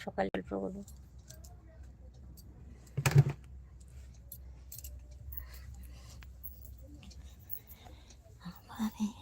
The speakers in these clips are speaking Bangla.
সকালে গল্পগুলো করব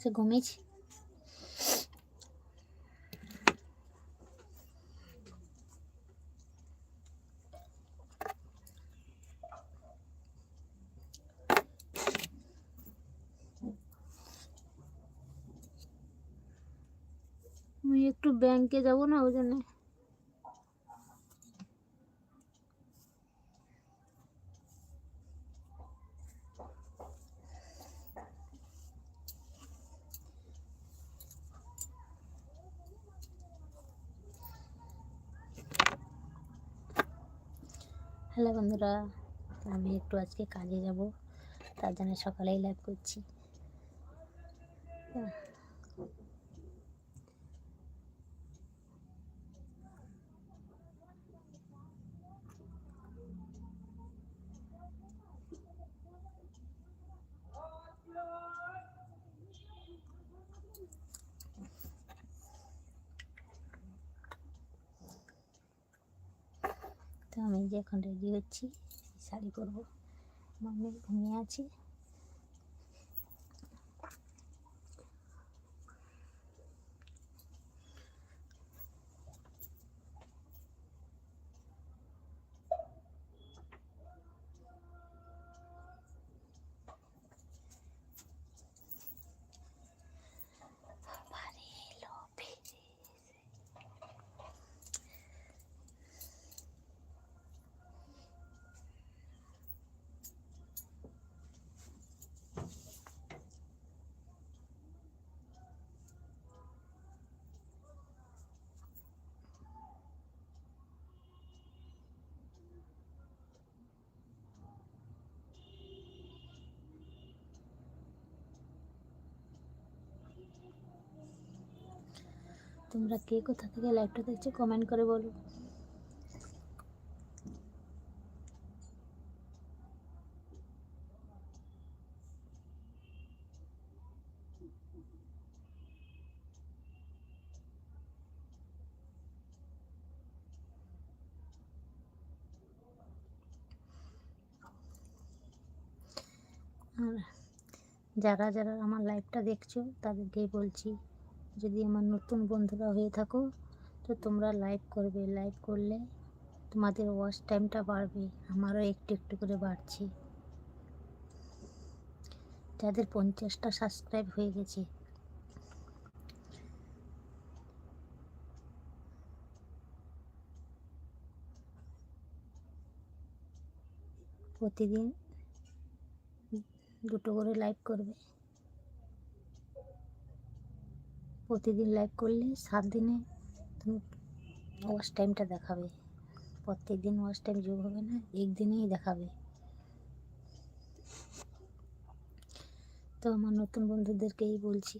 সে ঘুমিয়েছি। আমি একটু ব্যাংকে যাব না ওই জন্য হ্যালো বন্ধুরা আমি একটু আজকে কাজে যাব তার জন্য সকালেই লাইভ করছি হ্যাঁ। তো আমি যে এখন রেডি হচ্ছি শাড়ি পরবো। মাম্মি ঘুমিয়ে আছে। তোমরা কে কোথা থেকে লাইভটা দেখছ কমেন্ট করে বলো। আর যারা যারা আমার লাইভটা দেখছ তাদেরকেই বলছি যদি আমার নতুন বন্ধুরা হয়ে থাকো, তো তোমরা লাইভ করবে। লাইভ করলে তোমাদের ওয়াচ টাইমটা বাড়বে। আমারও একটু একটু করে বাড়ছে। যাদের পঞ্চাশটা সাবস্ক্রাইব হয়ে গেছে। প্রতিদিন দুটো করে লাইভ করবে। প্রতিদিন লাইভ করলে সাত দিনে তুমি ওয়াচ টাইমটা দেখাবে। প্রত্যেক দিন ওয়াচ টাইম যোগ হবে না, একদিনেই দেখাবে। তো আমার নতুন বন্ধুদেরকেই বলছি।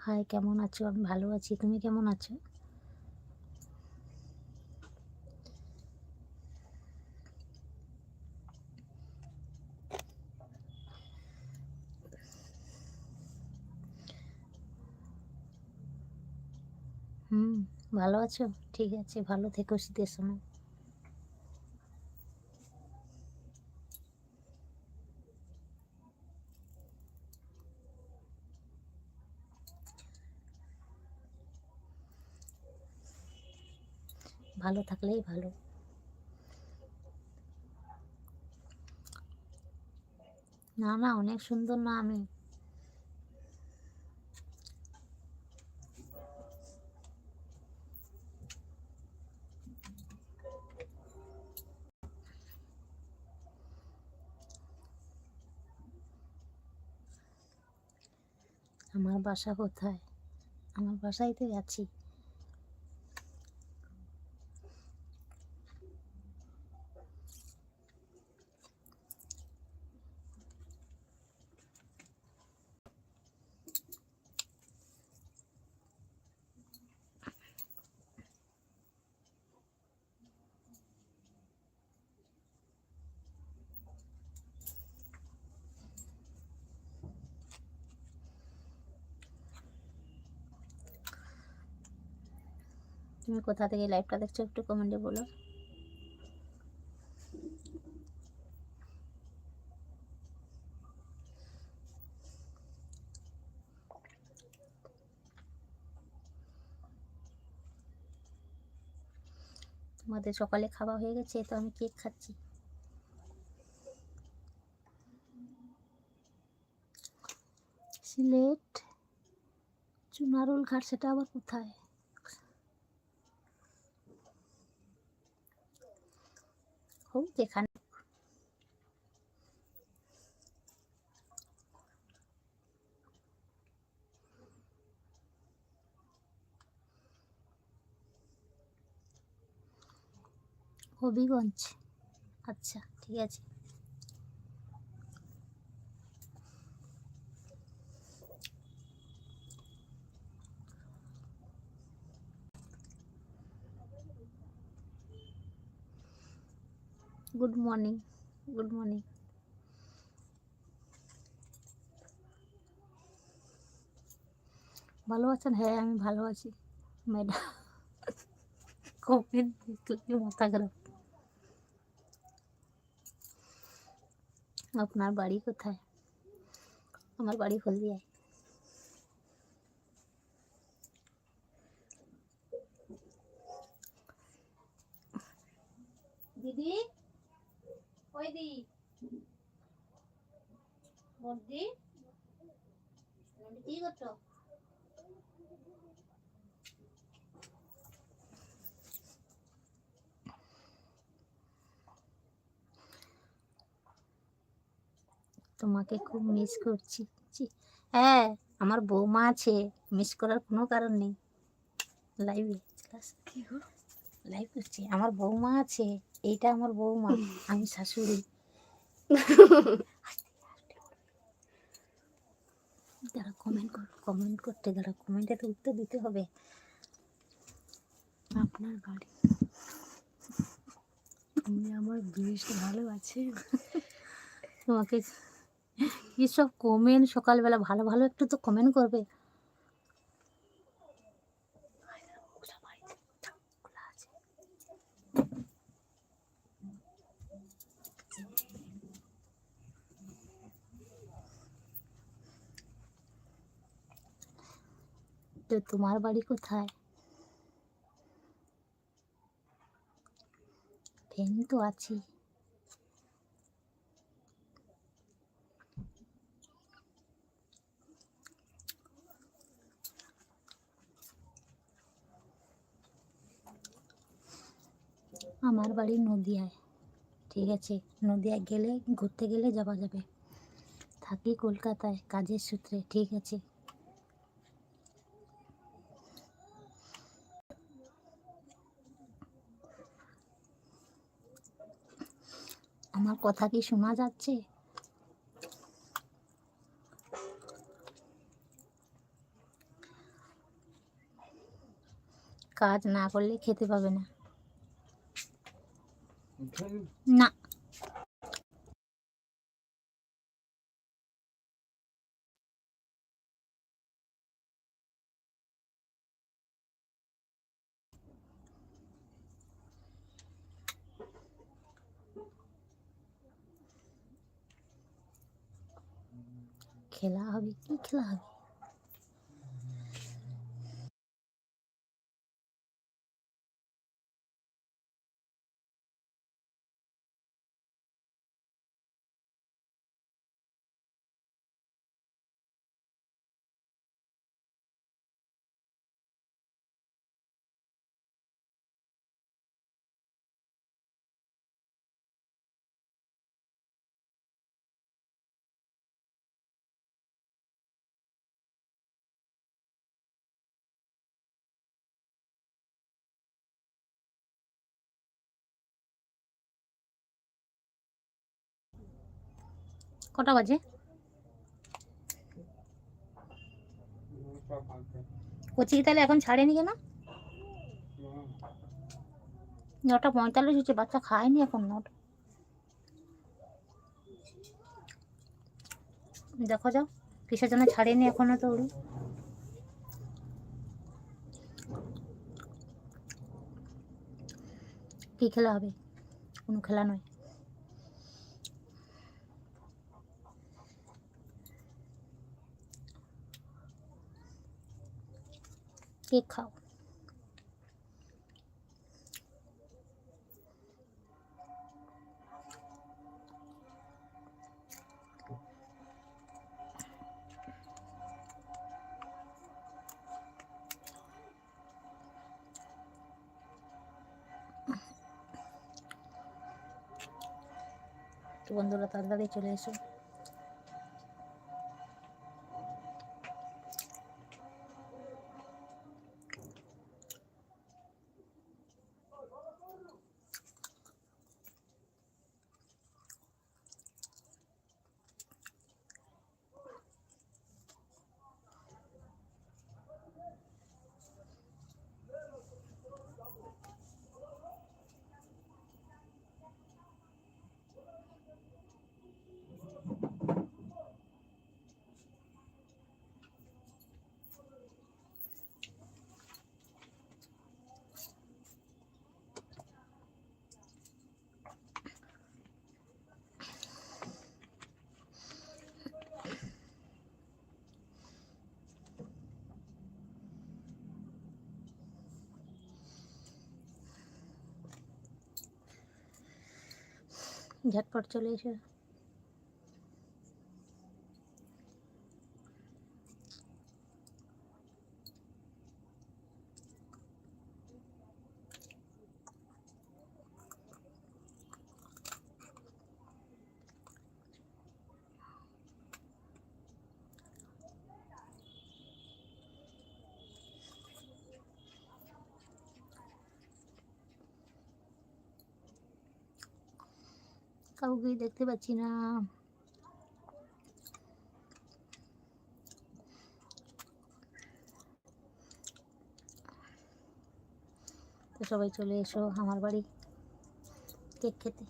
হাই কেমন আছো? আমি ভালো আছি। তুমি কেমন আছো হুম ভালো আছো? ঠিক আছে, ভালো থেকো শীতের সময়। ভালো থাকলেই ভালো। না না, অনেক সুন্দর না আমি? আমার বাসা কোথায়? আমার বাসায় তো আছি তুমি কোথা থেকে লাইভটা দেখছ একটু কমেন্টে বলো। তোমাদের সকালে খাওয়া হয়ে গেছে, তো আমি কেক খাচ্ছি। সিলেট, চুনারুল ঘাট, সেটা আবার কোথায়? হোক যেখানে হবিগঞ্জ। আচ্ছা ঠিক আছে। গুড মর্নিং গুড মর্নিং ভালো আছেন? হ্যাঁ আমি ভালো আছি। ম্যাডাম কমেন্ট দেখলে মাথা খারাপ। আপনার বাড়ি কোথায়? আমার বাড়ি হলদিয়ায়। দিদি? দি? বর্দি কি করছ? তোমাকে খুব মিস করছি। হ্যাঁ আমার বৌমা আছে। মিস করার কোনো কারণ নেই। লাইভে লাইভ করছি আমার বৌমা আছে। এইটা আমার বৌমা, আমি শাশুড়ি। যারা কমেন্ট কর কমেন্ট করতে যারা কমেন্টে তো উত্তর দিতে হবে। আপনার বাড়ি। আপনি আমার বেশ ভালো আছে তোমাকে এসব কমেন্ট সকালবেলা ভালো ভালো একটু তো কমেন্ট করবে। তো তোমার বাড়ি কোথায়? ফ্যান তো আছে আমার বাড়ি নদিয়ায়, ঠিক আছে? নদিয়ায় গেলে, ঘুরতে গেলে যাওয়া যাবে। থাকি কলকাতায়, কাজের সূত্রে, ঠিক আছে? আমার কথা কি শোনা যাচ্ছে? কাজ না করলে খেতে পাবে না? না। খেলা হবে কি খেলা হবে? কটা বাজে? কচি তাহলে এখন ছাড়েনি কেন? নটা পঁয়তাল্লিশ হচ্ছে, বাচ্চা খায়নি এখন নটা। দেখো যাও, কিসের জন্য ছাড়েনি এখনও তো ওরু। কি খেলা হবে? কোনো খেলা নয়। কেক খাও তো বন্ধুরা তাড়াতাড়ি চলে এসো ঝটপট চলে এসো। কাউকে দেখতে পাচ্ছি না। তো সবাই চলে এসো আমার বাড়ি কেক খেতে।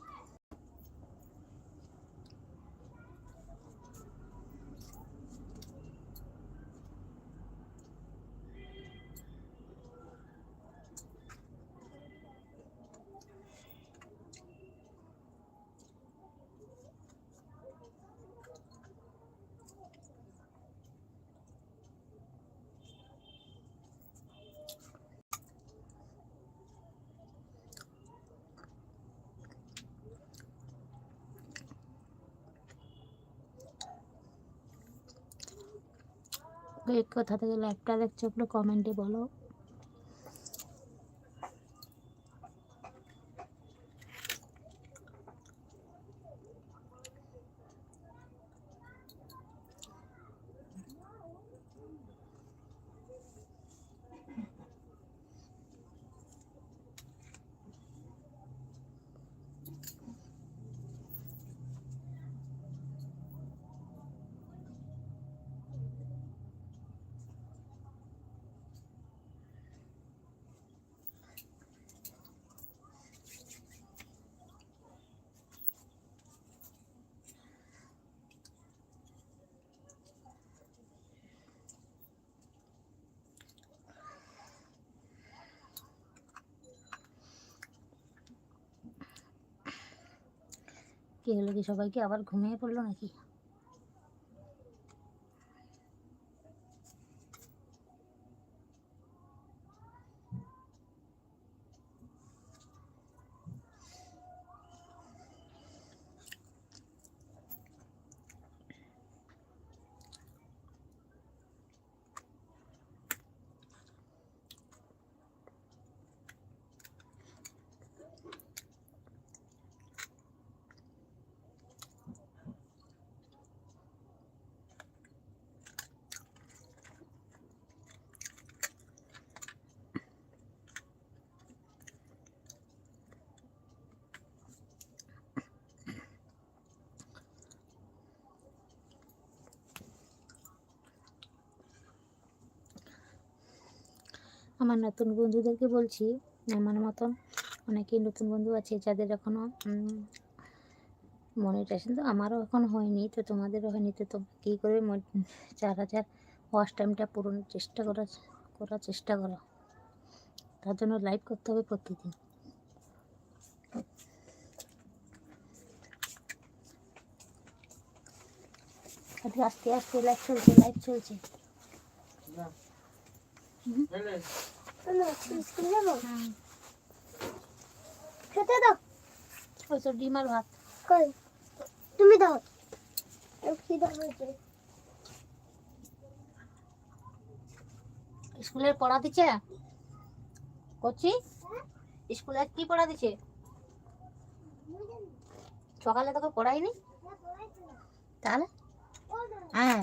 কোথা থেকে লাইভটা দেখছ একটু কমেন্টে বলো। কি হলো কি? সবাইকে আবার ঘুমিয়ে পড়ল নাকি? আমার নতুন বন্ধুদেরকে বলছি, আমার মতন অনেকেই নতুন বন্ধু আছে যাদের এখনও মনিটাইজেশন তো আমারও এখন হয়নি, তো তোমাদেরও হয়নি, তো তোমরা কী করে চার হাজার ওয়াচ টাইমটা পূরণের চেষ্টা করার করার চেষ্টা করো। তার জন্য লাইভ করতে হবে প্রতিদিন। আস্তে আস্তে লাইভ চলছে লাইভ চলছে। দাও ডিম আর ভাত তুমি দাও স্কুলের পড়া দিচ্ছে? করছি স্কুলে কি পড়া দিচ্ছে? সকালে তোকে পড়াইনি? তাহলে? হ্যাঁ।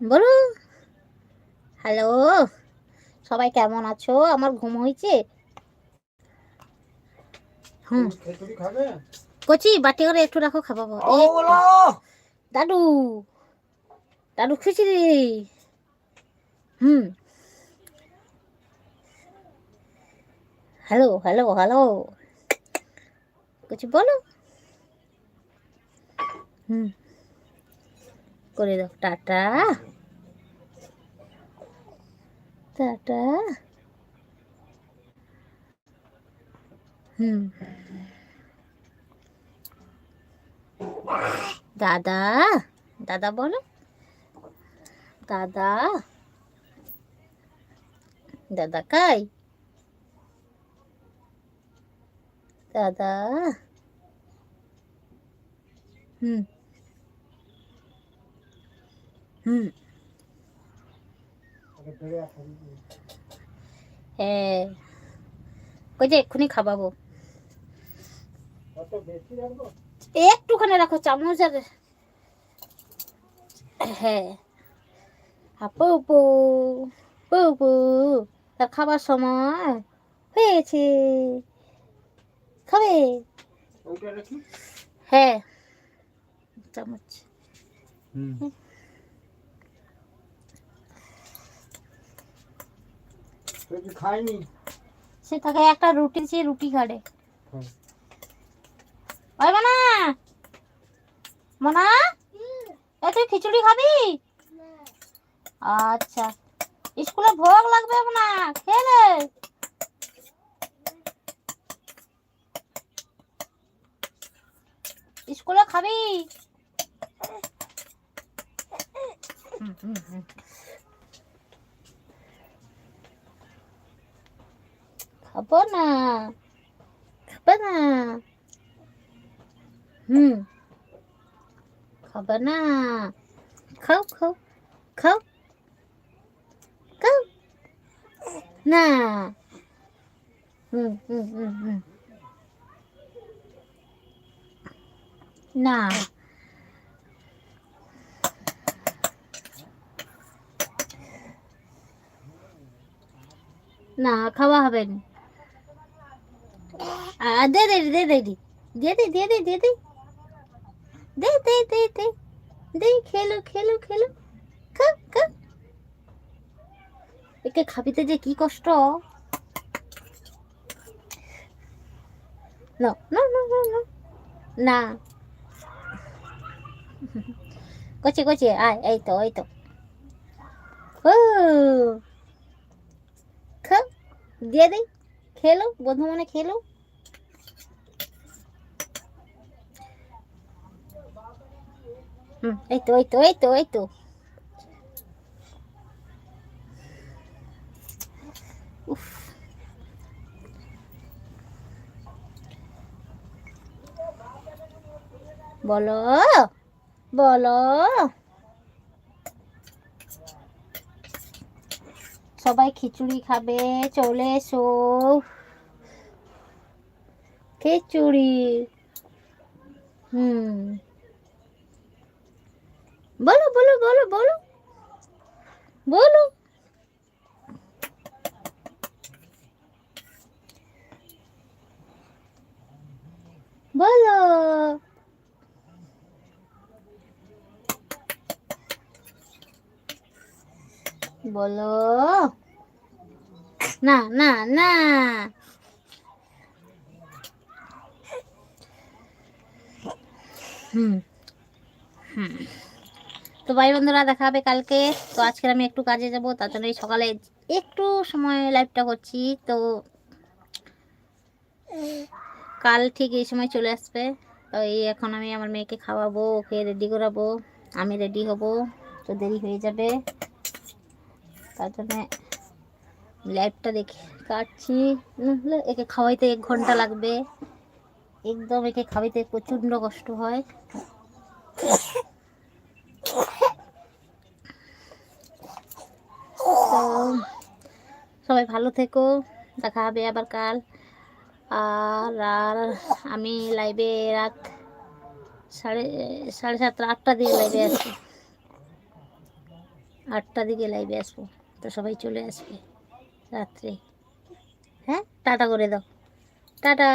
বলো হ্যালো সবাই কেমন আছো? আমার ঘুম হয়েছে? হুম। কচি বাটি করে একটু রাখো খাবাবো। বলো। দাদু। দাদু খিচুড়ি হুম। হ্যালো হ্যালো হ্যালো কিছু বলো। হুম। করে দাও। টাটা। টাটা। হুম। দাদা দাদা বলো। দাদা। দাদা কাই? দাদা। হুম। হুম। হ্যাঁ কই যে এক্ষুনি কত একটুখানি রাখো চামচ আর হ্যাঁ আপু পু পু পু তার খাবার সময় হয়েছে। খাবে? হ্যাঁ। চামচ। হুম তুই কি খাইনি? সে তাকে একটা রুটি সে রুটি খাড়ে হুম। ওই মনা! মনা! এ তুই খিচুড়ি খাবি? আচ্ছা। স্কুলে ভোগ লাগবে না। খেলে স্কুলে খাবি? হুম, হুম, হুম। খাব না খাবে না হুম খাবে না খাও খাও খাও খাও না হুম হুম হুম হুম না না খাওয়া হবে না দে দে দে দে দে। দে দে দে দে দে দে। দে দে দে দে। দে, খেলো খেলো খেলো। খা খা একে খাবিতে যে কি কষ্ট। না না না না না না। কচি কচি, আয়, এই তো এই তো। ও। খা। দিয়ে দিই খেলো, বন্ধু মনে খেলো। হুম এই তো এই তো এই তো এই তো উফ বলো বলো সবাই খিচুড়ি খাবে, চলে এসো। খিচুড়ি। হুম। বলো বলো বলো বলো। বলো। বলো। বলো। না না না। হুম হুম। তো ভাই বন্ধুরা, দেখা হবে কালকে। তো আজকে আমি একটু কাজে যাব, তার জন্য সকালে একটু সময় লাইভটা করছি। তো কাল ঠিক এই সময় চলে আসবে। তো এই এখন আমি আমার মেয়েকে খাওয়াবো, ওকে রেডি করাবো। আমি রেডি হব, তো দেরি হয়ে যাবে। তার জন্যে লাইভটা দেখে কাটছি। একে খাওয়াইতে এক ঘণ্টা লাগবে। একদম একে খাওয়াইতে প্রচণ্ড কষ্ট হয়। সবাই ভালো থেকো, দেখা হবে আবার কাল। আর আর আমি লাইভে রাত সাড়ে সাড়ে সাতটা, আটটা দিকে লাইভে আসব। আটটা দিকে লাইভে আসব। তো সবাই চলে আসবে রাত্রে। হ্যাঁ টাটা করে দাও। টাটা।